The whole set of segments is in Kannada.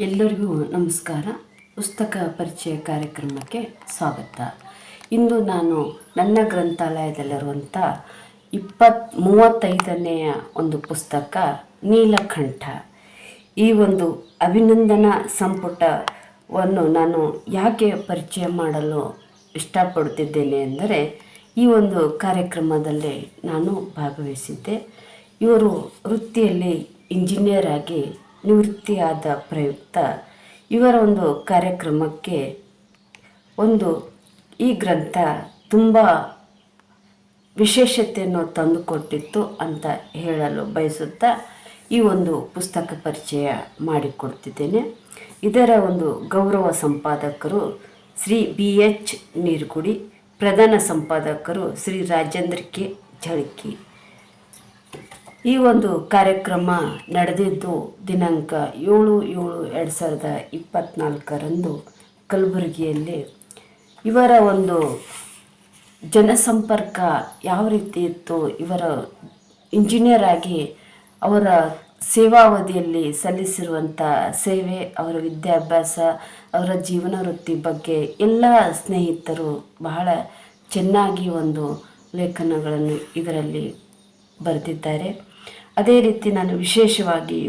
ಎಲ್ಲರಿಗೂ ನಮಸ್ಕಾರ. ಪುಸ್ತಕ ಪರಿಚಯ ಕಾರ್ಯಕ್ರಮಕ್ಕೆ ಸ್ವಾಗತ. ಇಂದು ನಾನು ನನ್ನ ಗ್ರಂಥಾಲಯದಲ್ಲಿರುವಂಥ ಇಪ್ಪತ್ ಮೂವತ್ತೈದನೆಯ ಒಂದು ಪುಸ್ತಕ, ನೀಲಕಂಠ. ಈ ಒಂದು ಅಭಿನಂದನಾ ಸಂಪುಟವನ್ನು ನಾನು ಯಾಕೆ ಪರಿಚಯ ಮಾಡಲು ಇಷ್ಟಪಡುತ್ತಿದ್ದೇನೆ ಎಂದರೆ ಈ ಒಂದು ಕಾರ್ಯಕ್ರಮದಲ್ಲಿ ನಾನು ಭಾಗವಹಿಸಿದ್ದೆ. ಇವರು ವೃತ್ತಿಯಲ್ಲಿ ಇಂಜಿನಿಯರ್ ಆಗಿ ನಿವೃತ್ತಿಯಾದ ಪ್ರಯುಕ್ತ ಇವರ ಒಂದು ಕಾರ್ಯಕ್ರಮಕ್ಕೆ ಒಂದು ಈ ಗ್ರಂಥ ತುಂಬ ವಿಶೇಷತೆಯನ್ನು ತಂದುಕೊಟ್ಟಿತ್ತು ಅಂತ ಹೇಳಲು ಬಯಸುತ್ತಾ ಈ ಒಂದು ಪುಸ್ತಕ ಪರಿಚಯ ಮಾಡಿಕೊಡ್ತಿದ್ದೇನೆ. ಇದರ ಒಂದು ಗೌರವ ಸಂಪಾದಕರು ಶ್ರೀ ಬಿ ಎಚ್ ನೀರ್ಗುಡಿ, ಪ್ರಧಾನ ಸಂಪಾದಕರು ಶ್ರೀ ರಾಜೇಂದ್ರ ಕೆ. ಝಳಕಿ ಈ ಒಂದು ಕಾರ್ಯಕ್ರಮ ನಡೆದಿದ್ದು ದಿನಾಂಕ ಏಳು ಏಳು ಎರಡು ಸಾವಿರದ ಇಪ್ಪತ್ತ್ನಾಲ್ಕರಂದು ಕಲಬುರಗಿಯಲ್ಲಿ. ಇವರ ಒಂದು ಜನಸಂಪರ್ಕ ಯಾವ ರೀತಿ ಇತ್ತು? ಇವರ ಇಂಜಿನಿಯರ್ ಆಗಿ ಅವರ ಸೇವಾವಧಿಯಲ್ಲಿ ಸಲ್ಲಿಸಿರುವಂಥ ಸೇವೆ, ಅವರ ವಿದ್ಯಾಭ್ಯಾಸ, ಅವರ ಜೀವನ ವೃತ್ತಿ ಬಗ್ಗೆ ಎಲ್ಲ ಸ್ನೇಹಿತರು ಬಹಳ ಚೆನ್ನಾಗಿ ಒಂದು ಲೇಖನಗಳನ್ನು ಇದರಲ್ಲಿ ಬರೆದಿದ್ದಾರೆ. ಅದೇ ರೀತಿ ನಾನು ವಿಶೇಷವಾಗಿ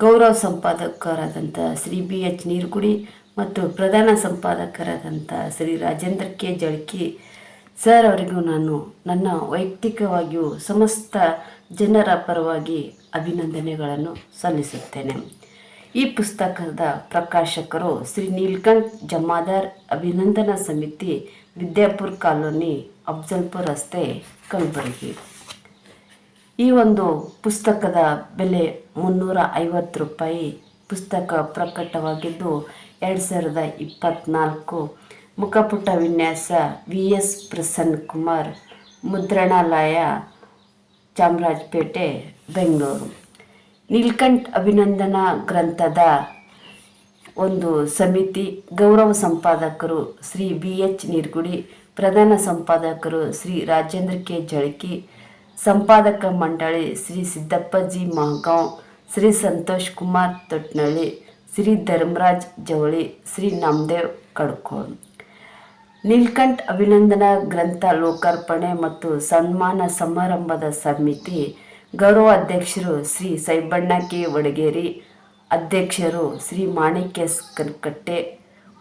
ಗೌರವ ಸಂಪಾದಕರಾದಂಥ ಶ್ರೀ ಬಿ ಎಚ್ ನೀರ್ಗುಡಿ ಮತ್ತು ಪ್ರಧಾನ ಸಂಪಾದಕರಾದಂಥ ಶ್ರೀ ರಾಜೇಂದ್ರ ಕೆ ಜಳಕಿ ಸರ್ ಅವರಿಗೂ ನಾನು ನನ್ನ ವೈಯಕ್ತಿಕವಾಗಿಯೂ ಸಮಸ್ತ ಜನರ ಪರವಾಗಿ ಅಭಿನಂದನೆಗಳನ್ನು ಸಲ್ಲಿಸುತ್ತೇನೆ. ಈ ಪುಸ್ತಕದ ಪ್ರಕಾಶಕರು ಶ್ರೀ ನೀಲ್ಕಂಠ್ ಜಮಾದಾರ್ ಅಭಿನಂದನಾ ಸಮಿತಿ ವಿದ್ಯಾಪುರ್ ಕಾಲೋನಿ ಅಫ್ಜಲ್ಪುರ್ ರಸ್ತೆ ಕಲಬುರಗಿ. ಈ ಒಂದು ಪುಸ್ತಕದ ಬೆಲೆ ಮುನ್ನೂರ ಐವತ್ತು ರೂಪಾಯಿ ಪುಸ್ತಕ ಪ್ರಕಟವಾಗಿದ್ದು, ಎರಡು ಸಾವಿರದ ಇಪ್ಪತ್ತ್ನಾಲ್ಕು ಮುಖಪುಟ ವಿನ್ಯಾಸ ವಿ. ಎಸ್. ಪ್ರಸನ್ನ ಕುಮಾರ್, ಮುದ್ರಣಾಲಯ, ಚಾಮರಾಜಪೇಟೆ, ಬೆಂಗಳೂರು. ನೀಲ್ಕಂಠ್ ಅಭಿನಂದನಾ ಗ್ರಂಥದ ಒಂದು ಸಮಿತಿ ಗೌರವ ಸಂಪಾದಕರು ಶ್ರೀ ಬಿ. ಎಚ್. ನೀರ್ಗುಡಿ, ಪ್ರಧಾನ ಸಂಪಾದಕರು ಶ್ರೀ ರಾಜೇಂದ್ರ ಕೆ. ಜಳಕಿ ಸಂಪಾದಕ ಮಂಡಳಿ ಶ್ರೀ ಸಿದ್ದಪ್ಪಜಿ ಮಹಗಾಂವ್ ಶ್ರೀ ಸಂತೋಷ್ ಕುಮಾರ್ ತೊಟ್ನಳ್ಳಿ, ಶ್ರೀ ಧರ್ಮರಾಜ್ ಜವಳಿ, ಶ್ರೀ ನಾಮದೇವ್ ಕಡ್ಕೋಳ್ ನೀಲ್ಕಂಠ್ ಅಭಿನಂದನಾ ಗ್ರಂಥ ಲೋಕಾರ್ಪಣೆ ಮತ್ತು ಸನ್ಮಾನ ಸಮಾರಂಭದ ಸಮಿತಿ ಗೌರವ ಅಧ್ಯಕ್ಷರು ಶ್ರೀ ಸೈಬಣ್ಣ ಕೆ ವಡಗೇರಿ, ಅಧ್ಯಕ್ಷರು ಶ್ರೀ ಮಾಣಿಕ್ಯ ಕನ್ಕಟ್ಟೆ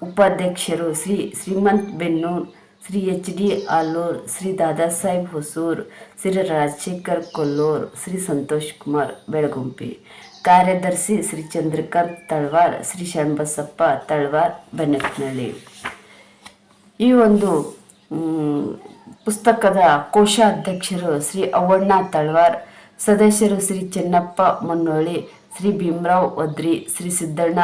ಉಪಾಧ್ಯಕ್ಷರು ಶ್ರೀ ಶ್ರೀಮಂತ್ ಬೆನ್ನೂರ್ ಶ್ರೀ ಎಚ್ ಡಿ ಆಲೂರ್, ಶ್ರೀ ದಾದಾ ಸಾಹೇಬ್ ಹೊಸೂರ್, ಶ್ರೀ ರಾಜಶೇಖರ್ ಕೊಲ್ಲೂರ್, ಶ್ರೀ ಸಂತೋಷ್ ಕುಮಾರ್ ಬೆಳಗುಂಪಿ. ಕಾರ್ಯದರ್ಶಿ ಶ್ರೀ ಚಂದ್ರಕಾಂತ್ ತಳ್ವಾರ್, ಶ್ರೀ ಶರಣಬಸಪ್ಪ ತಳ್ವಾರ್ ಬೆನ್ನಟ್ನಳ್ಳಿ ಈ ಒಂದು ಪುಸ್ತಕದ ಕೋಶಾಧ್ಯಕ್ಷರು ಶ್ರೀ ಅವ್ವಣ್ಣ ತಳ್ವಾರ್, ಸದಸ್ಯರು ಶ್ರೀ ಚೆನ್ನಪ್ಪ ಮುನ್ನೋಳಿ, ಶ್ರೀ ಭೀಮರಾವ್ ಒದ್ರಿ, ಶ್ರೀ ಸಿದ್ದಣ್ಣ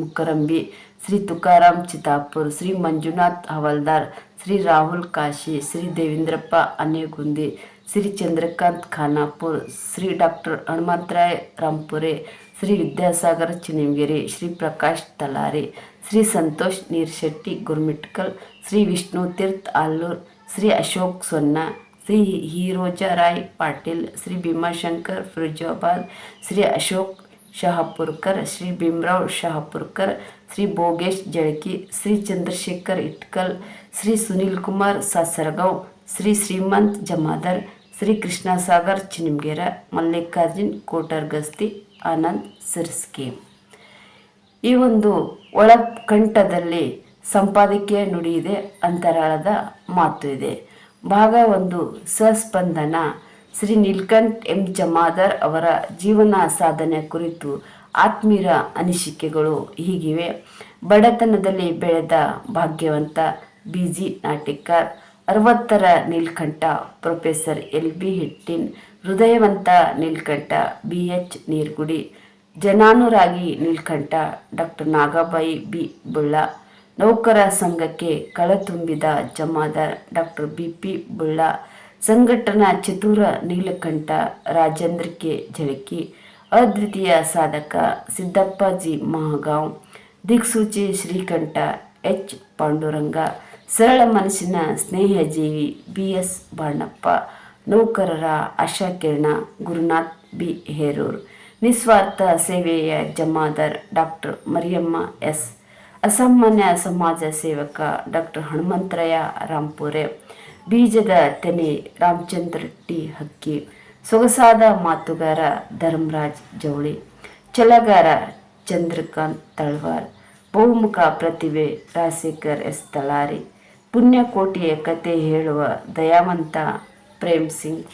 ಮುಕ್ಕರಂಬಿ, ಶ್ರೀ ತುಕಾರಾಮ್ ಚಿತಾಪುರ್ ಶ್ರೀ ಮಂಜುನಾಥ್ ಹವಲ್ದಾರ್ ಶ್ರೀ ರಾಹುಲ್ ಕಾಶಿ ಶ್ರೀ ದೇವೇಂದ್ರಪ್ಪ ಅನೇಗುಂದಿ ಶ್ರೀ ಚಂದ್ರಕಾಂತ್ ಖಾನಾಪುರ್ ಶ್ರೀ ಡಾಕ್ಟರ್ ಹನುಮಂತರಾಯ್ ರಾಂಪುರೆ ಶ್ರೀ ವಿದ್ಯಾಸಾಗರ್ ಚಿನಿಮಗಿರಿ ಶ್ರೀ ಪ್ರಕಾಶ್ ತಲಾರಿ ಶ್ರೀ ಸಂತೋಷ್ ನೀರ್ಶೆಟ್ಟಿ ಗುರ್ಮಿಟ್ಕಲ್ ಶ್ರೀ ವಿಷ್ಣು ತೀರ್ಥ್ ಆಲ್ಲೂರ್ ಶ್ರೀ ಅಶೋಕ್ ಸೊನ್ನ ಶ್ರೀ ಹೀರೋಜರಾಯ್ ಪಾಟೀಲ್ ಶ್ರೀ ಭೀಮಾಶಂಕರ್ ಫಿರೋಜಾಬಾದ್ ಶ್ರೀ ಅಶೋಕ್ ಶಹಾಪುರ್ಕರ್, ಶ್ರೀ ಭೀಮರಾವ್ ಶಹಾಪುರ್ಕರ್, ಶ್ರೀ ಭೋಗೇಶ್ ಜಳಕಿ, ಶ್ರೀ ಚಂದ್ರಶೇಖರ್ ಇಟ್ಕಲ್, ಶ್ರೀ ಸುನೀಲ್ ಕುಮಾರ್ ಸಾಸರಗೌ ಶ್ರೀ ಶ್ರೀಮಂತ್ ಜಮಾದರ್, ಶ್ರೀ ಕೃಷ್ಣಸಾಗರ್ ಚಿನಿಮ್ಗೇರ ಮಲ್ಲಿಕಾರ್ಜುನ್ ಕೋಟರ್ಗಸ್ತಿ, ಆನಂದ್ ಸಿರ್ಸ್ಕಿ. ಈ ಒಂದು ಒಳಕಂಠದಲ್ಲಿ ಸಂಪಾದಕೀಯ ಇದೆ, ಅಂತರಾಳದ ಮಾತು ಇದೆ. ಭಾಗ ಒಂದು, ಸಸ್ಪಂದನ. ಶ್ರೀ ನೀಲ್ಕಂಠ್ ಎಂ. ಜಮಾದಾರ್ ಅವರ ಜೀವನ ಸಾಧನೆ ಕುರಿತು ಆತ್ಮೀರ ಅನಿಸಿಕೆಗಳು ಹೀಗಿವೆ. ಬಡತನದಲ್ಲಿ ಬೆಳೆದ ಭಾಗ್ಯವಂತ ಬಿ ಜಿ ನಾಟಿಕಾರ್ ಅರವತ್ತರ Neelkanth professor L B Hittin, ಹೃದಯವಂತ Neelkanth B H Neergudi, ಜನಾನುರಾಗಿ ನೀಲ್ಕಂಠ ಡಾಕ್ಟರ್ ನಾಗಾಬಾಯಿ ಬಿ. ಬುಳ್ಳ, ನೌಕರ ಸಂಘಕ್ಕೆ ಕಳತುಂಬಿದ Jamadar doctor B. P. Bulla ಸಂಘಟನಾ ಚತುರ ನೀಲಕಂಠ ರಾಜೇಂದ್ರ ಕೆ ಜಳಕಿ, ಅದ್ವಿತೀಯ ಸಾಧಕ ಸಿದ್ದಪ್ಪಾಜಿ ಮಹಗಾಂವ್, ದಿಕ್ಸೂಚಿ ಶ್ರೀಕಂಠ ಎಚ್ ಪಾಂಡುರಂಗ, ಸರಳ ಮನಸ್ಸಿನ ಸ್ನೇಹಜೀವಿ ಬಿ ಎಸ್ ಬಾಣಪ್ಪ, ನೌಕರರ ಆಶಾಕಿರಣ ಗುರುನಾಥ್ ಬಿ ಹೇರೂರ್, ನಿಸ್ವಾರ್ಥ ಸೇವೆಯ ಜಮಾದಾರ್ ಡಾಕ್ಟರ್ ಮರಿಯಮ್ಮ ಎಸ್, ಅಸಾಮಾನ್ಯ ಸಮಾಜ ಸೇವಕ ಡಾಕ್ಟರ್ ಹನುಮಂತರಯ್ಯ ರಾಂಪುರೆ ಬೀಜದ ತೆನೆ ರಾಮಚಂದ್ರ ಟಿ ಹಕ್ಕಿ, ಸೊಗಸಾದ ಮಾತುಗಾರ ಧರ್ಮರಾಜ್ ಜವಳಿ, ಛಲಗಾರ ಚಂದ್ರಕಾಂತ್ ತಳ್ವಾರ್, ಬಹುಮುಖ ಪ್ರತಿಭೆ ರಾಜಶೇಖರ್ ಎಸ್ ತಳಾರಿ ಪುಣ್ಯಕೋಟಿಯ ಕತೆ ಹೇಳುವ ದಯಾವಂತ ಪ್ರೇಮ್ ಸಿಂಗ್.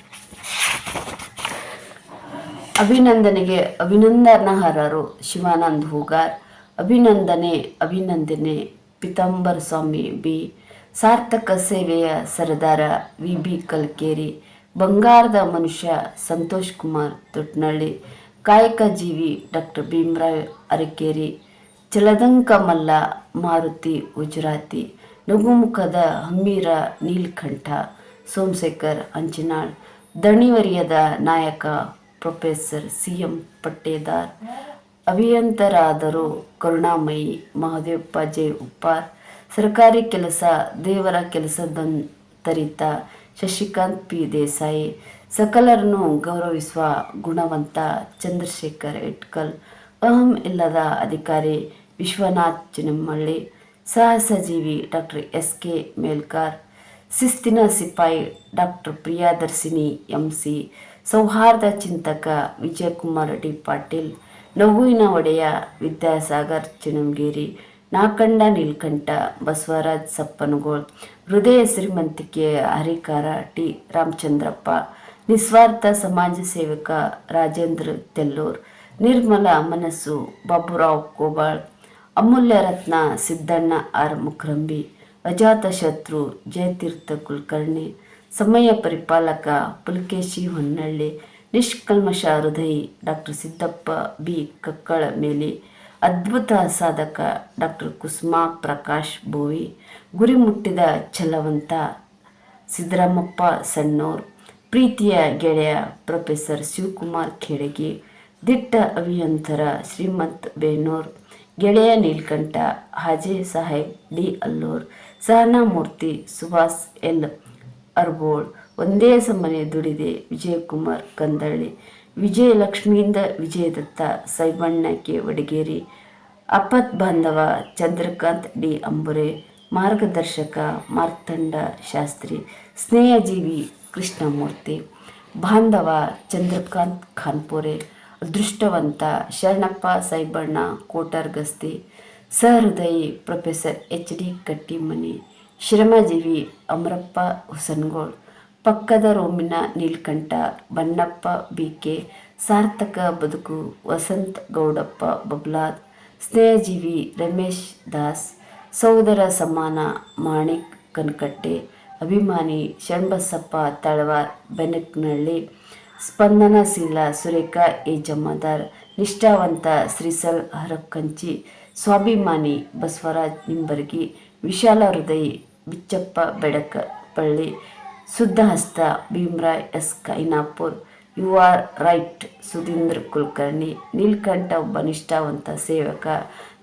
ಅಭಿನಂದನೆಗೆ ಅಭಿನಂದನಾರ್ಹರು ಶಿವಾನಂದ್ ಹೂಗಾರ್, ಅಭಿನಂದನೆ ಅಭಿನಂದನೆ ಪಿತಾಂಬರ ಸ್ವಾಮಿ ಬಿ ಸಾರ್ಥಕ ಸೇವೆಯ ಸರದಾರ ವಿ ಬಿ ಕಲ್ಕೇರಿ, ಬಂಗಾರದ ಮನುಷ್ಯ ಸಂತೋಷ್ ಕುಮಾರ್ ತೊಟ್ನಳ್ಳಿ ಕಾಯಕ ಜೀವಿ ಡಾಕ್ಟರ್ ಭೀಮರಾವ್ ಅರಕೇರಿ, ಚಲದಂಕ ಮಲ್ಲ ಮಾರುತಿ ಗುಜರಾತಿ ನಗುಮುಖದ ಹಮ್ಮೀರ ನೀಲ್ಕಂಠ, ಸೋಮಶೇಖರ್ ಅಂಚಿನಾಳ್, ದಣಿವರಿಯದ ನಾಯಕ ಪ್ರೊಫೆಸರ್ ಸಿ ಎಂ ಪಟ್ಟೇದಾರ್, ಅಭಿಯಂತರಾದರು ಕರುಣಾಮಯಿ, ಮಹದೇವಪ್ಪ ಜೆ ಉಪ್ಪಾರ್ ಸರ್ಕಾರಿ ಕೆಲಸ, ದೇವರ ಕೆಲಸದಂತರಿತ ಶಶಿಕಾಂತ್ ಪಿ. ದೇಸಾಯಿ ಸಕಲರನ್ನು ಗೌರವಿಸುವ ಗುಣವಂತ ಚಂದ್ರಶೇಖರ್ ಇಟ್ಕಲ್, ಅಹಂ ಇಲ್ಲದ ಅಧಿಕಾರಿ ವಿಶ್ವನಾಥ್ ಚಿನ್ನಮಳ್ಳಿ ಸಾಹಸಜೀವಿ ಡಾಕ್ಟರ್ ಎಸ್ ಕೆ ಮೇಲ್ಕಾರ್, ಶಿಸ್ತಿನ ಸಿಪಾಯಿ ಡಾಕ್ಟರ್ ಪ್ರಿಯಾದರ್ಶಿನಿ ಎಂ ಸಿ ಸೌಹಾರ್ದ ಚಿಂತಕ ವಿಜಯಕುಮಾರ್ ಡಿ. ಪಾಟೀಲ್, ನಗುವಿನ ಒಡೆಯ ವಿದ್ಯಾಸಾಗರ್ ಚಿಣಂಗೇರಿ ನಾಕಂಡ ನೀಲ್ಕಂಠ ಬಸವರಾಜ್ ಸಪ್ಪನಗೋಳ್, ಹೃದಯ ಶ್ರೀಮಂತಿಕೆ ಹರಿಕಾರ ಟಿ ರಾಮಚಂದ್ರಪ್ಪ, ನಿಸ್ವಾರ್ಥ ಸಮಾಜ ಸೇವಕ ರಾಜೇಂದ್ರ ತೆಲ್ಲೂರ್, ನಿರ್ಮಲ ಮನಸ್ಸು ಬಾಬುರಾವ್ ಕೋಬಾಳ್, ಅಮೂಲ್ಯ ರತ್ನ ಸಿದ್ದಣ್ಣ ಆರ್ ಮುಕ್ರಂಬಿ ಅಜಾತ ಶತ್ರು ಜಯತೀರ್ಥ ಕುಲಕರ್ಣಿ, ಸಮಯ ಪರಿಪಾಲಕ ಪುಲಕೇಶಿ ಹೊನ್ನಳ್ಳಿ ನಿಷ್ಕಲ್ಮಶ ಹೃದಯಿ ಡಾಕ್ಟರ್ ಸಿದ್ದಪ್ಪ ಬಿ ಕಕ್ಕಳ ಮೇಲಿ ಅದ್ಭುತ ಸಾಧಕ ಡಾಕ್ಟರ್ ಕುಸುಮಾ ಪ್ರಕಾಶ್ ಬೋವಿ ಗುರಿ ಮುಟ್ಟಿದ ಛಲವಂತ ಸಿದ್ದರಾಮಪ್ಪ ಸಣ್ಣೋರ್, ಪ್ರೀತಿಯ ಗೆಳೆಯ ಪ್ರೊಫೆಸರ್ ಶಿವಕುಮಾರ್ ಖೇಡಗಿ, ದಿಟ್ಟ ಅಭಿಯಂತರ ಶ್ರೀಮಂತ್ ಬೇನೂರ್, ಗೆಳೆಯ ನೀಲ್ಕಂಠ, ಹಾಜೆ ಸಾಹೇಬ್, ಡಿ ಅಲ್ಲೂರ್ ಸಹನಾಮೂರ್ತಿ ಸುಭಾಸ್ ಎಲ್ ಅರ್ಬೋಳ್, ಒಂದೇ ಸಮನೆ ದುಡಿದೆ ವಿಜಯಕುಮಾರ್ ಕಂದಳ್ಳಿ. ವಿಜಯಲಕ್ಷ್ಮಿಯಿಂದ ವಿಜಯದತ್ತ ಸೈಬಣ್ಣ ಕೆ ವಡಗೇರಿ ಅಪತ್ ಬಾಂಧವ ಚಂದ್ರಕಾಂತ್ ಡಿ ಅಂಬುರೆ, ಮಾರ್ಗದರ್ಶಕ ಮಾರ್ತಂಡ ಶಾಸ್ತ್ರಿ, ಸ್ನೇಹಜೀವಿ ಕೃಷ್ಣಮೂರ್ತಿ, ಬಾಂಧವ ಚಂದ್ರಕಾಂತ್ ಖಾನ್ಪುರೆ, ಅದೃಷ್ಟವಂತ ಶರಣಪ್ಪ ಸೈಬಣ್ಣ ಕೋಟರ್ಗಸ್ತಿ, ಸಹೃದಯಿ ಪ್ರೊಫೆಸರ್ ಎಚ್ ಡಿ ಕಟ್ಟಿಮನಿ, ಶ್ರಮಜೀವಿ ಅಮರಪ್ಪ ಹುಸನ್ಗೋಳ್. ಪಕ್ಕದ ರೋಮಿನ ನೀಲ್ಕಂಠ ಬಣ್ಣಪ್ಪ ಬಿಕೆ ಸಾರ್ಥಕ ಬದುಕು, ವಸಂತ್ ಗೌಡಪ್ಪ ಬಬ್ಲಾದ್, ಸ್ನೇಹಜೀವಿ ರಮೇಶ್ ದಾಸ್ ಸೋದರ ಸಮಾನ ಮಾಣಿಕ್ ಕನಕಟ್ಟೆ, ಅಭಿಮಾನಿ ಶಣ್ಬಸಪ್ಪ ತಳವಾರ್ ಬೆನಕ್ನಹಳ್ಳಿ, ಸ್ಪಂದನಶೀಲ ಸುರೇಖಾ ಎ ಜಮಾದಾರ್, ನಿಷ್ಠಾವಂತ ಶ್ರೀಸಲ್ ಹರಕ್ಕಂಚಿ, ಸ್ವಾಭಿಮಾನಿ ಬಸವರಾಜ್ ನಿಂಬರ್ಗಿ, ವಿಶಾಲ ಹೃದಯಿ ಬಿಚ್ಚಪ್ಪ Bedaka ಶುದ್ಧಹಸ್ತ Bhimrai S Kainapur you are right, Sudhindra Kulkarni, Neelkanth ಒಬ್ಬ ನಿಷ್ಠಾವಂತ ಸೇವಕ,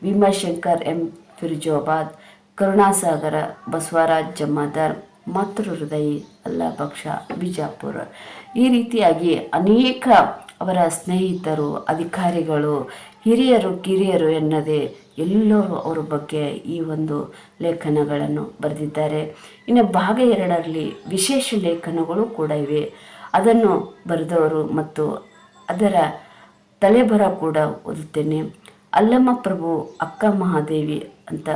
ಭೀಮಾಶಂಕರ್ ಎಂ ಫಿರ್ಜೋಬಾದ್, ಕರುಣಾಸಾಗರ, ಬಸವರಾಜ್ ಜಮಾದಾರ್, ಮಾತೃ ಹೃದಯಿ ಅಲ್ಲಭಕ್ಷ ಬಿಜಾಪುರ. ಈ ರೀತಿಯಾಗಿ ಅನೇಕ ಅವರ ಸ್ನೇಹಿತರು, ಅಧಿಕಾರಿಗಳು, ಹಿರಿಯರು, ಕಿರಿಯರು ಎನ್ನದೇ ಎಲ್ಲರೂ ಅವರ ಬಗ್ಗೆ ಈ ಒಂದು ಲೇಖನಗಳನ್ನು ಬರೆದಿದ್ದಾರೆ. ಇನ್ನು ಭಾಗ ಎರಡರಲ್ಲಿ ವಿಶೇಷ ಲೇಖನಗಳು ಕೂಡ ಇವೆ. ಅದನ್ನು ಬರೆದವರು ಮತ್ತು ಅದರ ತಲೆಬರ ಕೂಡ ಓದುತ್ತೇನೆ. ಅಲ್ಲಮ್ಮ ಪ್ರಭು, ಅಕ್ಕ ಮಹಾದೇವಿ ಅಂತ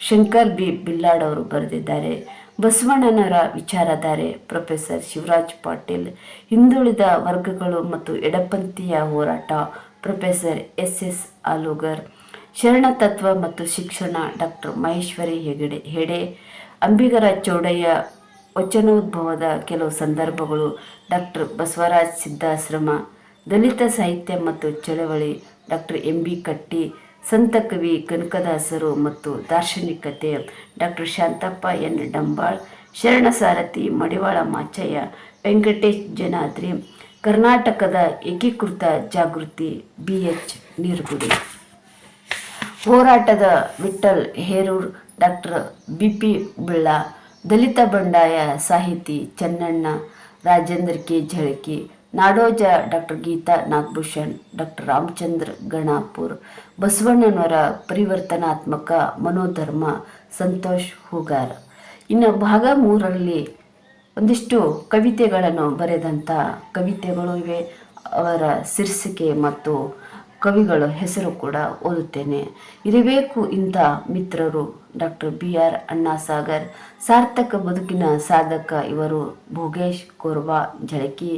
ಶಂಕರ್ ಬಿ. ಬಿಲ್ಲಾಡ್ ಅವರು ಬರೆದಿದ್ದಾರೆ. ಬಸವಣ್ಣನವರ ವಿಚಾರಧಾರೆ ಪ್ರೊಫೆಸರ್ ಶಿವರಾಜ್ ಪಾಟೀಲ್. ಹಿಂದುಳಿದ ವರ್ಗಗಳು ಮತ್ತು ಎಡಪಂಥೀಯ ಹೋರಾಟ ಪ್ರೊಫೆಸರ್ ಎಸ್ ಎಸ್ ಆಲೂಗರ್. ಶರಣತತ್ವ ಮತ್ತು ಶಿಕ್ಷಣ ಡಾಕ್ಟರ್ ಮಹೇಶ್ವರಿ ಹೆಗಡೆ, ಹೆಡೆ, ಅಂಬಿಗರ ಚೌಡಯ್ಯ ವಚನೋದ್ಭವದ ಕೆಲವು ಸಂದರ್ಭಗಳು ಡಾಕ್ಟರ್ ಬಸವರಾಜ್ ಸಿದ್ಧಾಶ್ರಮ, ದಲಿತ ಸಾಹಿತ್ಯ ಮತ್ತು ಚಳವಳಿ ಡಾಕ್ಟರ್ ಎಂ ಬಿ ಕಟ್ಟಿ, ಸಂತ ಕವಿ ಕನಕದಾಸರು ಮತ್ತು ದಾರ್ಶನಿಕತೆ ಡಾಕ್ಟರ್ ಶಾಂತಪ್ಪ ಎನ್ ಡಂಬಾಳ್ ಶರಣ ಸಾರಥಿ ಮಡಿವಾಳ ಮಾಚಯ್ಯ, ವೆಂಕಟೇಶ್ ಜನಾದ್ರಿ, ಕರ್ನಾಟಕದ ಏಕೀಕೃತ ಜಾಗೃತಿ ಬಿ ಎಚ್ ನೀರ್ಗುಡಿ. ಹೋರಾಟದ Vithal Herur, doctor B P Billa, ದಲಿತ ಬಂಡಾಯ ಸಾಹಿತಿ Channanna, Rajendra K Jhalaki Nadoja doctor Geetha Nagabhushan, doctor Ramachandra Ganapur, ಬಸವಣ್ಣನವರ ಪರಿವರ್ತನಾತ್ಮಕ ಮನೋಧರ್ಮ ಸಂತೋಷ್ ಹೂಗಾರ್. ಇನ್ನು ಭಾಗ ಮೂರರಲ್ಲಿ ಒಂದಿಷ್ಟು ಕವಿತೆಗಳನ್ನು ಬರೆದಂಥ ಕವಿತೆಗಳು ಇವೆ. ಅವರ ಶೀರ್ಷಿಕೆ ಮತ್ತು ಕವಿಗಳ ಹೆಸರು ಕೂಡ ಓದುತ್ತೇನೆ. ಇರಬೇಕು ಇಂಥ ಮಿತ್ರರು ಡಾಕ್ಟರ್ ಬಿ ಆರ್ ಅಣ್ಣಾಸಾಗರ್, ಸಾರ್ಥಕ ಬದುಕಿನ ಸಾಧಕ ಇವರು ಭೋಗೇಶ್ ಕೋರ್ವಾ, ಜಳಕಿ,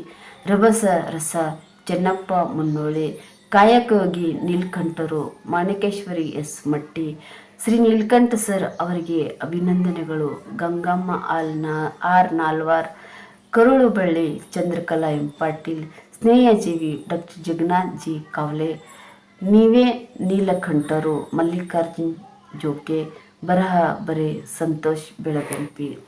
ರಭಸ ರಸ, ಚೆನ್ನಪ್ಪ ಮುನ್ನೋಳಿ, ಕಾಯಕವಾಗಿ ನೀಲ್ಕಂಠರು, ಮಾಣಿಕೇಶ್ವರಿ ಎಸ್ ಮಟ್ಟಿ, ಶ್ರೀ ನೀಲ್ಕಂಠ ಸರ್ ಅವರಿಗೆ ಅಭಿನಂದನೆಗಳು. ಗಂಗಮ್ಮ ಆಲ್ ಆರ್ ನಾಲ್ವಾರ್, ಕರುಳುಬಳ್ಳಿ ಚಂದ್ರಕಲಾ ಎಂ ಪಾಟೀಲ್ ಸ್ನೇಹಜೀವಿ ಡಾಕ್ಟರ್ ಜಗನ್ನಾಥ್ ಜಿ ಕಾವ್ಲೆ ನೀವೇ ನೀಲಕಂಠರು, ಮಲ್ಲಿಕಾರ್ಜುನ್ ಜೋಕೆ, ಬರಹ ಬರೆ ಸಂತೋಷ್ ಬೆಳಗಂಪಿ.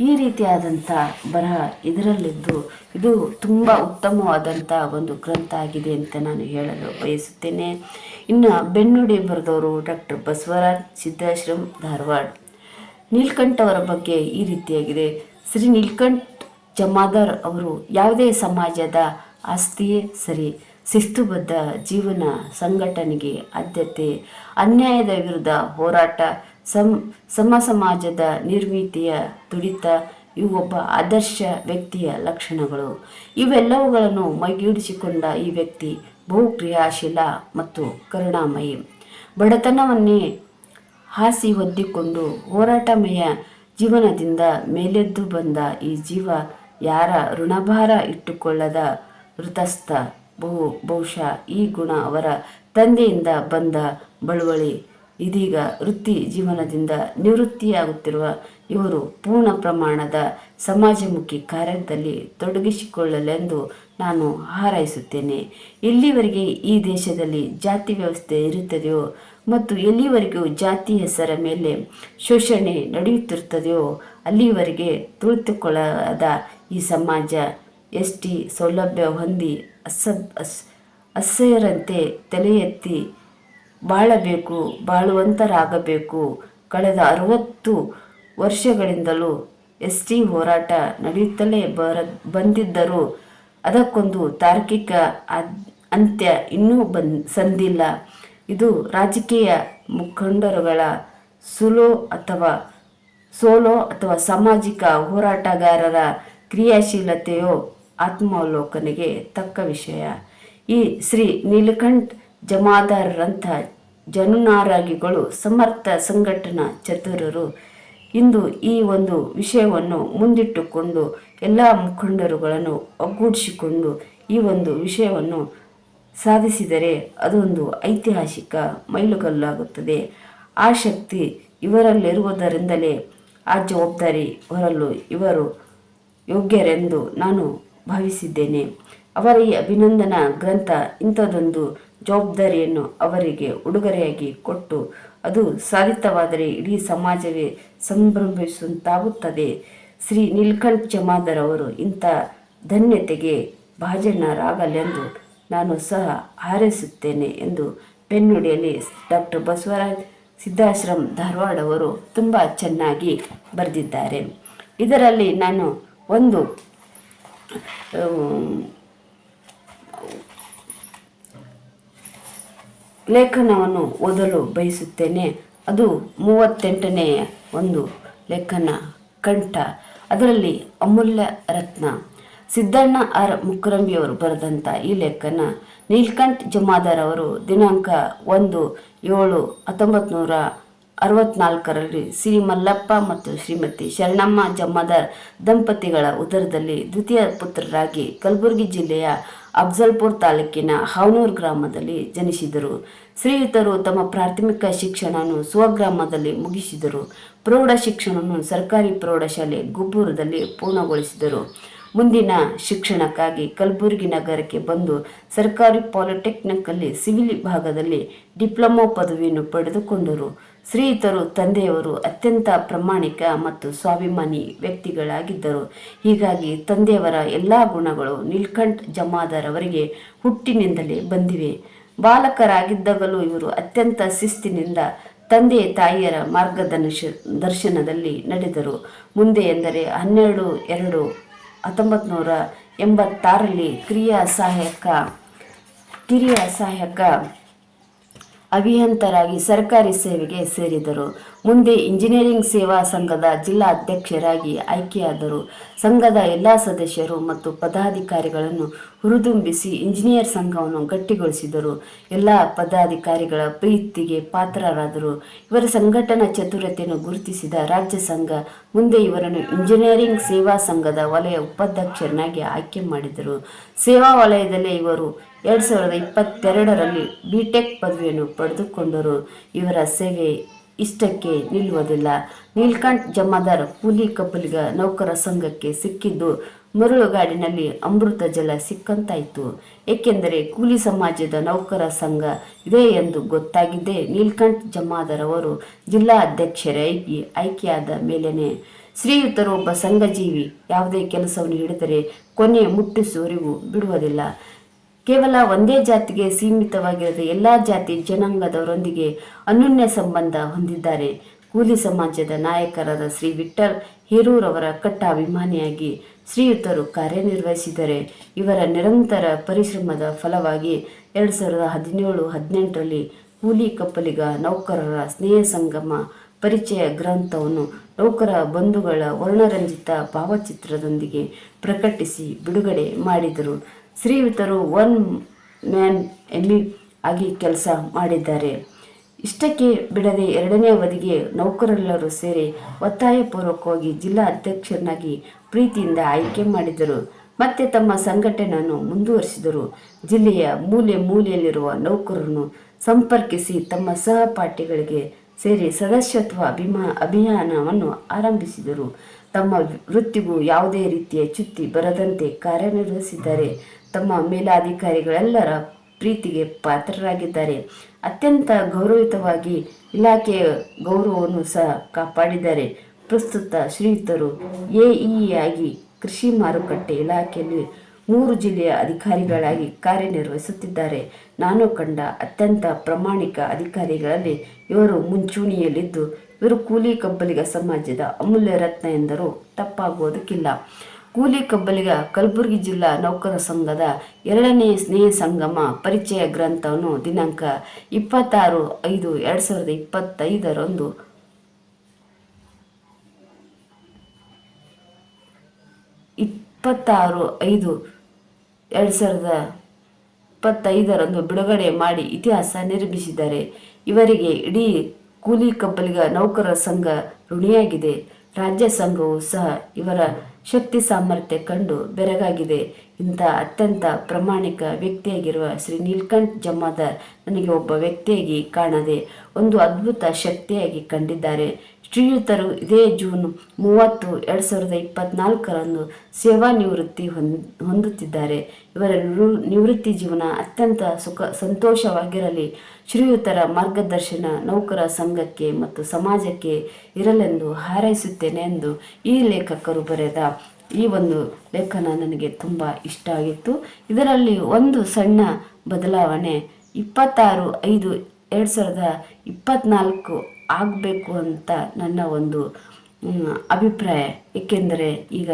ಈ ರೀತಿಯಾದಂಥ ಬರಹ ಇದರಲ್ಲಿದ್ದು ಇದು ತುಂಬ ಉತ್ತಮವಾದಂಥ ಒಂದು ಗ್ರಂಥ ಆಗಿದೆ ಅಂತ ನಾನು ಹೇಳಲು ಬಯಸುತ್ತೇನೆ. ಇನ್ನು ಬೆನ್ನುಡಿ ಬರೆದವರು ಡಾಕ್ಟರ್ ಬಸವರಾಜ್ ಸಿದ್ದಾಶ್ರಮ್, ಧಾರವಾಡ. ನೀಲ್ಕಂಠ್ ಬಗ್ಗೆ ಈ ರೀತಿಯಾಗಿದೆ. ಶ್ರೀ ನೀಲ್ಕಂಠ್ ಜಮಾದಾರ್ ಅವರು ಯಾವುದೇ ಸಮಾಜದ ಆಸ್ತಿಯೇ ಸರಿ ಶಿಸ್ತುಬದ್ಧ ಜೀವನ ಸಂಘಟನೆಗೆ ಆದ್ಯತೆ, ಅನ್ಯಾಯದ ವಿರುದ್ಧ ಹೋರಾಟ ಸಮ ಸಮಾಜದ ನಿರ್ಮಿತಿಯ ತುಡಿತ ಇವು ಒಬ್ಬ ಆದರ್ಶ ವ್ಯಕ್ತಿಯ ಲಕ್ಷಣಗಳು. ಇವೆಲ್ಲವುಗಳನ್ನು ಮೈಗೂಡಿಸಿಕೊಂಡ ಈ ವ್ಯಕ್ತಿ ಬಹು ಕ್ರಿಯಾಶೀಲ ಮತ್ತು ಕರುಣಾಮಯಿ. ಬಡತನವನ್ನೇ ಹಾಸಿ ಹೊದ್ದಿಕೊಂಡು ಹೋರಾಟಮಯ ಜೀವನದಿಂದ ಮೇಲೆದ್ದು ಬಂದ ಈ ಜೀವ ಯಾರ ಋಣಭಾರ ಇಟ್ಟುಕೊಳ್ಳದ ವೃತಸ್ಥ? ಬಹು, ಬಹುಶಃ ಈ ಗುಣ ಅವರ ತಂದೆಯಿಂದ ಬಂದ ಬಳುವಳಿ. ಇದೀಗ ವೃತ್ತಿ ಜೀವನದಿಂದ ನಿವೃತ್ತಿಯಾಗುತ್ತಿರುವ ಇವರು ಪೂರ್ಣ ಪ್ರಮಾಣದ ಸಮಾಜಮುಖಿ ಕಾರ್ಯದಲ್ಲಿ ತೊಡಗಿಸಿಕೊಳ್ಳಲೆಂದು ನಾನು ಹಾರೈಸುತ್ತೇನೆ. ಎಲ್ಲಿವರೆಗೆ ಈ ದೇಶದಲ್ಲಿ ಜಾತಿ ವ್ಯವಸ್ಥೆ ಇರುತ್ತದೆಯೋ ಮತ್ತು ಎಲ್ಲಿವರೆಗೂ ಜಾತಿ ಹೆಸರ ಮೇಲೆ ಶೋಷಣೆ ನಡೆಯುತ್ತಿರುತ್ತದೆಯೋ ಅಲ್ಲಿವರೆಗೆ ತುಳಿತುಕೊಳ್ಳದ ಈ ಸಮಾಜ ಎಸ್ ಟಿ ಸೌಲಭ್ಯ ಹೊಂದಿ ಅಸಬ್ ಅಸ್ ಅಸಹ್ಯರಂತೆ ತಲೆ ಎತ್ತಿ ಬಾಳಬೇಕು, ಬಾಳುವಂತರಾಗಬೇಕು. ಕಳೆದ ಅರವತ್ತು ವರ್ಷಗಳಿಂದಲೂ ಎಸ್ ಟಿ ಹೋರಾಟ ನಡೆಯುತ್ತಲೇ ಬರ ಬಂದಿದ್ದರೂ ಅದಕ್ಕೊಂದು ತಾರ್ಕಿಕ ಅಂತ್ಯ ಇನ್ನೂ ಬಂದ್ ಸಂದಿಲ್ಲ. ಇದು ರಾಜಕೀಯ ಮುಖಂಡರುಗಳ ಸುಲೋ ಅಥವಾ ಸೋಲೋ ಅಥವಾ ಸಾಮಾಜಿಕ ಹೋರಾಟಗಾರರ ಕ್ರಿಯಾಶೀಲತೆಯೋ ಆತ್ಮಾವಲೋಕನೆಗೆ ತಕ್ಕ ವಿಷಯ. ಈ ಶ್ರೀ ನೀಲಕಂಠ್ ಜಮಾದಾರರಂಥ ಜನುನಾರಾಗಿಗಳು ಸಮರ್ಥ ಸಂಘಟನಾ ಚತುರರು. ಇಂದು ಈ ಒಂದು ವಿಷಯವನ್ನು ಮುಂದಿಟ್ಟುಕೊಂಡು ಎಲ್ಲ ಮುಖಂಡರುಗಳನ್ನು ಒಗ್ಗೂಡಿಸಿಕೊಂಡು ಈ ಒಂದು ವಿಷಯವನ್ನು ಸಾಧಿಸಿದರೆ ಅದೊಂದು ಐತಿಹಾಸಿಕ ಮೈಲುಗಲ್ಲಾಗುತ್ತದೆ. ಆ ಶಕ್ತಿ ಇವರಲ್ಲಿರುವುದರಿಂದಲೇ ಆ ಜವಾಬ್ದಾರಿ ಹೊರಲು ಇವರು ಯೋಗ್ಯರೆಂದು ನಾನು ಭಾವಿಸಿದ್ದೇನೆ. ಅವರ ಈ ಅಭಿನಂದನಾ ಗ್ರಂಥ ಇಂಥದೊಂದು ಜವಾಬ್ದಾರಿಯನ್ನು ಅವರಿಗೆ ಉಡುಗೊರೆಯಾಗಿ ಕೊಟ್ಟು ಅದು ಸಾಧಿತವಾದರೆ ಇಡೀ ಸಮಾಜವೇ ಸಂಭ್ರಮಿಸುವಂತಾಗುತ್ತದೆ. ಶ್ರೀ ನೀಲ್ಕಂಠ್ ಜಮಾದರ್ ಅವರು ಇಂಥ ಧನ್ಯತೆಗೆ ಭಾಜನರಾಗಲೆಂದು ನಾನು ಸಹ ಹಾರೈಸುತ್ತೇನೆ ಎಂದು ಪೆನ್ನುಡಿಯಲ್ಲಿ ಡಾಕ್ಟರ್ ಬಸವರಾಜ್ ಸಿದ್ಧಾಶ್ರಮ್ ಧಾರವಾಡ ಅವರು ತುಂಬ ಚೆನ್ನಾಗಿ ಬರೆದಿದ್ದಾರೆ. ಇದರಲ್ಲಿ ನಾನು ಒಂದು ಲೇಖನವನ್ನು ಓದಲು ಬಯಸುತ್ತೇನೆ. ಅದು ಮೂವತ್ತೆಂಟನೆಯ ಒಂದು ಲೇಖನ ಕಂಠ. ಅದರಲ್ಲಿ ಅಮೂಲ್ಯ ರತ್ನ. ಸಿದ್ದಣ್ಣ ಆರ್ ಮುಕ್ಕರಂಬಿಯವರು ಬರೆದಂಥ ಈ ಲೇಖನ ನೀಲ್ಕಂಠ್ ಜಮಾದಾರ್ ಅವರು ದಿನಾಂಕ ಒಂದು ಏಳು ಹತ್ತೊಂಬತ್ತು ನೂರ ಅರವತ್ನಾಲ್ಕರಲ್ಲಿ ಶ್ರೀ ಮಲ್ಲಪ್ಪ ಮತ್ತು ಶ್ರೀಮತಿ ಶರಣಮ್ಮ ಜಮಾದಾರ್ ದಂಪತಿಗಳ ಉದರದಲ್ಲಿ ದ್ವಿತೀಯ ಪುತ್ರರಾಗಿ ಕಲಬುರಗಿ ಜಿಲ್ಲೆಯ ಅಫ್ಜಲ್ಪುರ್ ತಾಲೂಕಿನ ಹಾವನೂರು ಗ್ರಾಮದಲ್ಲಿ ಜನಿಸಿದರು. ಶ್ರೀಯುತರು ತಮ್ಮ ಪ್ರಾಥಮಿಕ ಶಿಕ್ಷಣವನ್ನು ಸ್ವಗ್ರಾಮದಲ್ಲಿ ಮುಗಿಸಿದರು. ಪ್ರೌಢ ಶಿಕ್ಷಣವನ್ನು ಸರ್ಕಾರಿ ಪ್ರೌಢಶಾಲೆ ಗುಬ್ಬೂರದಲ್ಲಿ ಪೂರ್ಣಗೊಳಿಸಿದರು. ಮುಂದಿನ ಶಿಕ್ಷಣಕ್ಕಾಗಿ ಕಲಬುರಗಿ ನಗರಕ್ಕೆ ಬಂದು ಸರ್ಕಾರಿ ಪಾಲಿಟೆಕ್ನಿಕ್ಕಲ್ಲಿ ಸಿವಿಲ್ ವಿಭಾಗದಲ್ಲಿ ಡಿಪ್ಲೊಮಾ ಪದವಿಯನ್ನು ಪಡೆದುಕೊಂಡರು. ಶ್ರೀಯುತರು ತಂದೆಯವರು ಅತ್ಯಂತ ಪ್ರಾಮಾಣಿಕ ಮತ್ತು ಸ್ವಾಭಿಮಾನಿ ವ್ಯಕ್ತಿಗಳಾಗಿದ್ದರು. ಹೀಗಾಗಿ ತಂದೆಯವರ ಎಲ್ಲ ಗುಣಗಳು ನೀಲ್ಕಂಠ್ ಜಮಾದಾರ್ ಅವರಿಗೆ ಹುಟ್ಟಿನಿಂದಲೇ ಬಂದಿವೆ. ಬಾಲಕರಾಗಿದ್ದಾಗಲೂ ಇವರು ಅತ್ಯಂತ ಶಿಸ್ತಿನಿಂದ ತಂದೆ ತಾಯಿಯರ ಮಾರ್ಗದರ್ಶ ದರ್ಶನದಲ್ಲಿ ನಡೆದರು. ಮುಂದೆ ಎಂದರೆ ಹನ್ನೆರಡು, ಎರಡು ಹತ್ತೊಂಬತ್ತು ನೂರ ಎಂಬತ್ತಾರರಲ್ಲಿ ಕ್ರಿಯಾ ಸಹಾಯಕ, ಕಿರಿಯ ಸಹಾಯಕ ಅಭಿಯಂತರಾಗಿ ಸರ್ಕಾರಿ ಸೇವೆಗೆ ಸೇರಿದರು. ಮುಂದೆ ಇಂಜಿನಿಯರಿಂಗ್ ಸೇವಾ ಸಂಘದ ಜಿಲ್ಲಾ ಅಧ್ಯಕ್ಷರಾಗಿ ಆಯ್ಕೆಯಾದರು. ಸಂಘದ ಎಲ್ಲ ಸದಸ್ಯರು ಮತ್ತು ಪದಾಧಿಕಾರಿಗಳನ್ನು ಹುರಿದುಂಬಿಸಿ ಇಂಜಿನಿಯರ್ ಸಂಘವನ್ನು ಗಟ್ಟಿಗೊಳಿಸಿದರು. ಎಲ್ಲ ಪದಾಧಿಕಾರಿಗಳ ಪ್ರೀತಿಗೆ ಪಾತ್ರರಾದರು. ಇವರ ಸಂಘಟನಾ ಚತುರತೆಯನ್ನು ಗುರುತಿಸಿದ ರಾಜ್ಯ ಸಂಘ ಮುಂದೆ ಇವರನ್ನು ಇಂಜಿನಿಯರಿಂಗ್ ಸೇವಾ ಸಂಘದ ವಲಯ ಉಪಾಧ್ಯಕ್ಷರನ್ನಾಗಿ ಆಯ್ಕೆ ಮಾಡಿದರು. ಸೇವಾ ವಲಯದಲ್ಲೇ ಇವರು ಎರಡು ಸಾವಿರದ ಇಪ್ಪತ್ತೆರಡರಲ್ಲಿ ಬಿ ಟೆಕ್ ಪದವಿಯನ್ನು ಪಡೆದುಕೊಂಡರು. ಇವರ ಸೇವೆ ಇಷ್ಟಕ್ಕೆ ನಿಲ್ಲುವುದಿಲ್ಲ. ನೀಲ್ಕಂಠ್ ಜಮಾದಾರ್ ಕೂಲಿ ಕಬ್ಬಲಿಗ ನೌಕರ ಸಂಘಕ್ಕೆ ಸಿಕ್ಕಿದ್ದು ಮರಳುಗಾಡಿನಲ್ಲಿ ಅಮೃತ ಜಲ ಸಿಕ್ಕಂತಾಯಿತು. ಏಕೆಂದರೆ ಕೂಲಿ ಸಮಾಜದ ನೌಕರ ಸಂಘ ಇದೆ ಎಂದು ಗೊತ್ತಾಗಿದ್ದೇ ನೀಲ್ಕಂಠ್ ಜಮಾದರವರು ಜಿಲ್ಲಾ ಅಧ್ಯಕ್ಷರಾಗಿ ಆಯ್ಕೆಯಾದ ಮೇಲೇನೆ. ಶ್ರೀಯುತರೊಬ್ಬ ಸಂಘಜೀವಿ ಯಾವುದೇ ಕೆಲಸವನ್ನು ಹಿಡಿದರೆ ಕೊನೆ ಮುಟ್ಟಿಸುವವರೆಗೂ ಬಿಡುವುದಿಲ್ಲ. ಕೇವಲ ಒಂದೇ ಜಾತಿಗೆ ಸೀಮಿತವಾಗಿರದ ಎಲ್ಲ ಜಾತಿ ಜನಾಂಗದವರೊಂದಿಗೆ ಅನ್ಯೂನ್ಯ ಸಂಬಂಧ ಹೊಂದಿದ್ದಾರೆ. ಕೂಲಿ ಸಮಾಜದ ನಾಯಕರಾದ ಶ್ರೀ ವಿಠಲ್ ಹೇರೂರವರ ಕಟ್ಟ ಅಭಿಮಾನಿಯಾಗಿ ಶ್ರೀಯುತರು ಕಾರ್ಯನಿರ್ವಹಿಸಿದರೆ ಇವರ ನಿರಂತರ ಪರಿಶ್ರಮದ ಫಲವಾಗಿ ಎರಡು ಸಾವಿರದ ಹದಿನೇಳು, ಹದಿನೆಂಟರಲ್ಲಿ ಕೂಲಿ ಕಪ್ಪಲಿಗ ನೌಕರರ ಸ್ನೇಹ ಸಂಗಮ ಪರಿಚಯ ಗ್ರಂಥವನ್ನು ನೌಕರ ಬಂಧುಗಳ ವರ್ಣರಂಜಿತ ಭಾವಚಿತ್ರದೊಂದಿಗೆ ಪ್ರಕಟಿಸಿ ಬಿಡುಗಡೆ ಮಾಡಿದರು. ಶ್ರೀಯುತರು ಒನ್ ಮ್ಯಾನ್ ಎಮ್ಮಿ ಆಗಿ ಕೆಲಸ ಮಾಡಿದ್ದಾರೆ. ಇಷ್ಟಕ್ಕೆ ಬಿಡದೆ ಎರಡನೇ ಅವಧಿಗೆ ನೌಕರರೆಲ್ಲರೂ ಸೇರಿ ಒತ್ತಾಯಪೂರ್ವಕವಾಗಿ ಜಿಲ್ಲಾ ಅಧ್ಯಕ್ಷರನ್ನಾಗಿ ಪ್ರೀತಿಯಿಂದ ಆಯ್ಕೆ ಮಾಡಿದರು. ಮತ್ತೆ ತಮ್ಮ ಸಂಘಟನೆಯನ್ನು ಮುಂದುವರಿಸಿದರು. ಜಿಲ್ಲೆಯ ಮೂಲೆ ಮೂಲೆಯಲ್ಲಿರುವ ನೌಕರರನ್ನು ಸಂಪರ್ಕಿಸಿ ತಮ್ಮ ಸಹಪಾಠಿಗಳಿಗೆ ಸೇರಿ ಸದಸ್ಯತ್ವ ಅಭಿಮಾ, ಅಭಿಯಾನವನ್ನು ಆರಂಭಿಸಿದರು. ತಮ್ಮ ವೃತ್ತಿಗೂ ಯಾವುದೇ ರೀತಿಯ ಚ್ಯುತಿ ಬರದಂತೆ ಕಾರ್ಯನಿರ್ವಹಿಸಿದ್ದಾರೆ. ತಮ್ಮ ಮೇಲಾಧಿಕಾರಿಗಳೆಲ್ಲರ ಪ್ರೀತಿಗೆ ಪಾತ್ರರಾಗಿದ್ದಾರೆ. ಅತ್ಯಂತ ಗೌರವಿತವಾಗಿ ಇಲಾಖೆಯ ಗೌರವವನ್ನು ಸಹ ಕಾಪಾಡಿದ್ದಾರೆ. ಪ್ರಸ್ತುತ ಶ್ರೀಯುತರು ಎಇಆಗಿ ಕೃಷಿ ಮಾರುಕಟ್ಟೆ ಇಲಾಖೆಯಲ್ಲಿ ಮೂರು ಜಿಲ್ಲೆಯ ಅಧಿಕಾರಿಗಳಾಗಿ ಕಾರ್ಯನಿರ್ವಹಿಸುತ್ತಿದ್ದಾರೆ. ನಾನು ಕಂಡ ಅತ್ಯಂತ ಪ್ರಾಮಾಣಿಕ ಅಧಿಕಾರಿಗಳಲ್ಲಿ ಇವರು ಮುಂಚೂಣಿಯಲ್ಲಿದ್ದು, ಇವರು ಕೂಲಿ ಕಬ್ಬಲಿಗ ಸಮಾಜದ ಅಮೂಲ್ಯ ರತ್ನ ಎಂದರೂ ತಪ್ಪಾಗುವುದಕ್ಕಿಲ್ಲ. ಕೂಲಿ ಕಬ್ಬಲಿಗ ಕಲಬುರಗಿ ಜಿಲ್ಲಾ ನೌಕರ ಸಂಘದ ಎರಡನೇ ಸ್ನೇಹ ಸಂಗಮ ಪರಿಚಯ ಗ್ರಂಥವನ್ನು ದಿನಾಂಕ ಇಪ್ಪತ್ತಾರು ಐದು ಎರಡು ಸಾವಿರದ ಇಪ್ಪತ್ತೈದರಂದು ಇಪ್ಪತ್ತಾರು ಐದು ಎರಡು ಸಾವಿರದ ಇಪ್ಪತ್ತೈದರಂದು ಬಿಡುಗಡೆ ಮಾಡಿ ಇತಿಹಾಸ ನಿರ್ಮಿಸಿದ್ದಾರೆ. ಇವರಿಗೆ ಇಡೀ ಕೂಲಿ ಕಬ್ಬಲಿಗ ನೌಕರರ ಸಂಘ ಋಣಿಯಾಗಿದೆ. ರಾಜ್ಯ ಸಂಘವು ಸಹ ಇವರ ಶಕ್ತಿ ಸಾಮರ್ಥ್ಯ ಕಂಡು ಬೆರಗಾಗಿದೆ. ಇಂಥ ಅತ್ಯಂತ ಪ್ರಾಮಾಣಿಕ ವ್ಯಕ್ತಿಯಾಗಿರುವ ಶ್ರೀ ನೀಲ್ಕಂಠ್ ಜಮಾದಾರ್ ನನಗೆ ಒಬ್ಬ ವ್ಯಕ್ತಿಯಾಗಿ ಕಾಣದೆ ಒಂದು ಅದ್ಭುತ ಶಕ್ತಿಯಾಗಿ ಕಂಡಿದ್ದಾರೆ. ಶ್ರೀಯುತರು ಇದೇ ಜೂನ್ ಮೂವತ್ತು, ಎರಡು ಸಾವಿರದ ಇಪ್ಪತ್ನಾಲ್ಕರಂದು ಸೇವಾ ನಿವೃತ್ತಿ ಹೊಂದ್, ಹೊಂದುತ್ತಿದ್ದಾರೆ. ಇವರ ನಿವೃತ್ತಿ ಜೀವನ ಅತ್ಯಂತ ಸುಖ, ಸಂತೋಷವಾಗಿರಲಿ. ಶ್ರೀಯುತರ ಮಾರ್ಗದರ್ಶನ ನೌಕರ ಸಂಘಕ್ಕೆ ಮತ್ತು ಸಮಾಜಕ್ಕೆ ಇರಲೆಂದು ಹಾರೈಸುತ್ತೇನೆ ಎಂದು ಈ ಲೇಖಕರು ಬರೆದ ಈ ಒಂದು ಲೇಖನ ನನಗೆ ತುಂಬ ಇಷ್ಟ ಆಗಿತ್ತು. ಇದರಲ್ಲಿ ಒಂದು ಸಣ್ಣ ಬದಲಾವಣೆ, ಇಪ್ಪತ್ತಾರು ಐದು, ಎರಡು ಸಾವಿರದ ಇಪ್ಪತ್ತ್ನಾಲ್ಕು ಆಗಬೇಕು ಅಂತ ನನ್ನ ಒಂದು ಅಭಿಪ್ರಾಯ. ಏಕೆಂದರೆ ಈಗ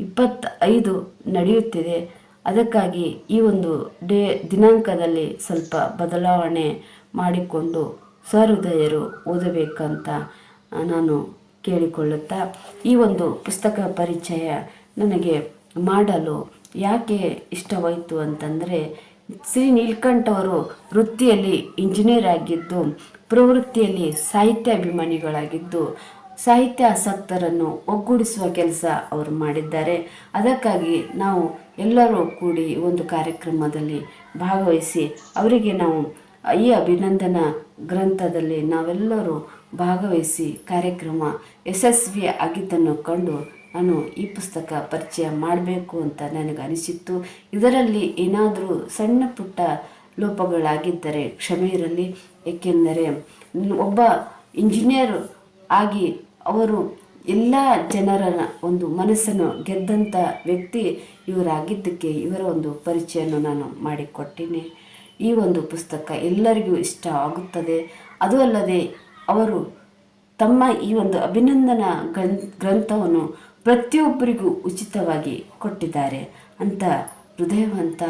ಇಪ್ಪತ್ತೈದು ನಡೆಯುತ್ತಿದೆ. ಅದಕ್ಕಾಗಿ ಈ ಒಂದು ಡೇ, ದಿನಾಂಕದಲ್ಲಿ ಸ್ವಲ್ಪ ಬದಲಾವಣೆ ಮಾಡಿಕೊಂಡು ಸಹೃದಯರು ಓದಬೇಕಂತ ನಾನು ಕೇಳಿಕೊಳ್ಳುತ್ತಾ, ಈ ಒಂದು ಪುಸ್ತಕ ಪರಿಚಯ ನನಗೆ ಮಾಡಲು ಯಾಕೆ ಇಷ್ಟವಾಯಿತು ಅಂತಂದರೆ ಶ್ರೀ ನೀಲ್ಕಂಠ್ ಅವರು ವೃತ್ತಿಯಲ್ಲಿ ಇಂಜಿನಿಯರ್ ಆಗಿದ್ದು, ಪ್ರವೃತ್ತಿಯಲ್ಲಿ ಸಾಹಿತ್ಯ ಅಭಿಮಾನಿಗಳಾಗಿದ್ದು, ಸಾಹಿತ್ಯ ಆಸಕ್ತರನ್ನು ಒಗ್ಗೂಡಿಸುವ ಕೆಲಸ ಅವರು ಮಾಡಿದ್ದಾರೆ. ಅದಕ್ಕಾಗಿ ನಾವು ಎಲ್ಲರೂ ಕೂಡಿ ಒಂದು ಕಾರ್ಯಕ್ರಮದಲ್ಲಿ ಭಾಗವಹಿಸಿ, ಅವರಿಗೆ ನಾವು ಈ ಅಭಿನಂದನಾ ಗ್ರಂಥದಲ್ಲಿ ನಾವೆಲ್ಲರೂ ಭಾಗವಹಿಸಿ ಕಾರ್ಯಕ್ರಮ ಯಶಸ್ವಿ ಆಗಿದ್ದನ್ನು ಕಂಡು ನಾನು ಈ ಪುಸ್ತಕ ಪರಿಚಯ ಮಾಡಬೇಕು ಅಂತ ನನಗೆ ಅನಿಸಿತ್ತು ಇದರಲ್ಲಿ ಏನಾದರೂ ಸಣ್ಣ ಪುಟ್ಟ ಲೋಪಗಳಾಗಿದ್ದರೆ ಕ್ಷಮೆ ಇರಲಿ. ಏಕೆಂದರೆ ಒಬ್ಬ ಇಂಜಿನಿಯರ್ ಆಗಿ ಅವರು ಎಲ್ಲ ಜನರ ಒಂದು ಮನಸ್ಸನ್ನು ಗೆದ್ದಂಥ ವ್ಯಕ್ತಿ ಇವರಾಗಿದ್ದಕ್ಕೆ ಇವರ ಒಂದು ಪರಿಚಯವನ್ನು ನಾನು ಮಾಡಿಕೊಟ್ಟಿನಿ. ಈ ಒಂದು ಪುಸ್ತಕ ಎಲ್ಲರಿಗೂ ಇಷ್ಟ ಆಗುತ್ತದೆ. ಅದು ಅಲ್ಲದೆ ಅವರು ತಮ್ಮ ಈ ಒಂದು ಅಭಿನಂದನಾ ಗ್ರಂಥವನ್ನು ಪ್ರತಿಯೊಬ್ಬರಿಗೂ ಉಚಿತವಾಗಿ ಕೊಟ್ಟಿದ್ದಾರೆ ಅಂತ ಹೃದಯವಂತ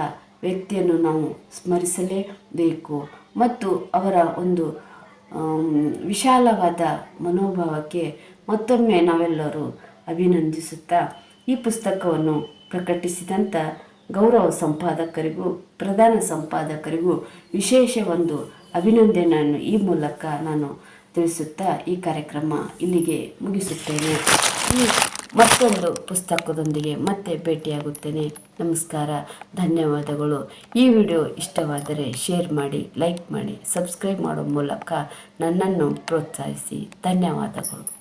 ವ್ಯಕ್ತಿಯನ್ನು ನಾವು ಸ್ಮರಿಸಲೇಬೇಕು ಮತ್ತು ಅವರ ಒಂದು ವಿಶಾಲವಾದ ಮನೋಭಾವಕ್ಕೆ ಮತ್ತೊಮ್ಮೆ ನಾವೆಲ್ಲರೂ ಅಭಿನಂದಿಸುತ್ತಾ ಈ ಪುಸ್ತಕವನ್ನು ಪ್ರಕಟಿಸಿದಂಥ ಗೌರವ ಸಂಪಾದಕರಿಗೂ, ಪ್ರಧಾನ ಸಂಪಾದಕರಿಗೂ ವಿಶೇಷ ಒಂದು ಅಭಿನಂದನೆಯನ್ನು ಈ ಮೂಲಕ ನಾನು ತಿಳಿಸುತ್ತಾ ಈ ಕಾರ್ಯಕ್ರಮ ಇಲ್ಲಿಗೆ ಮುಗಿಸುತ್ತೇನೆ. ಮತ್ತೊಂದು ಪುಸ್ತಕದೊಂದಿಗೆ ಮತ್ತೆ ಭೇಟಿಯಾಗುತ್ತೇನೆ. ನಮಸ್ಕಾರ, ಧನ್ಯವಾದಗಳು. ಈ ವಿಡಿಯೋ ಇಷ್ಟವಾದರೆ ಶೇರ್ ಮಾಡಿ, ಲೈಕ್ ಮಾಡಿ, ಸಬ್ಸ್ಕ್ರೈಬ್ ಮಾಡೋ ಮೂಲಕ ನನ್ನನ್ನು ಪ್ರೋತ್ಸಾಹಿಸಿ. ಧನ್ಯವಾದಗಳು.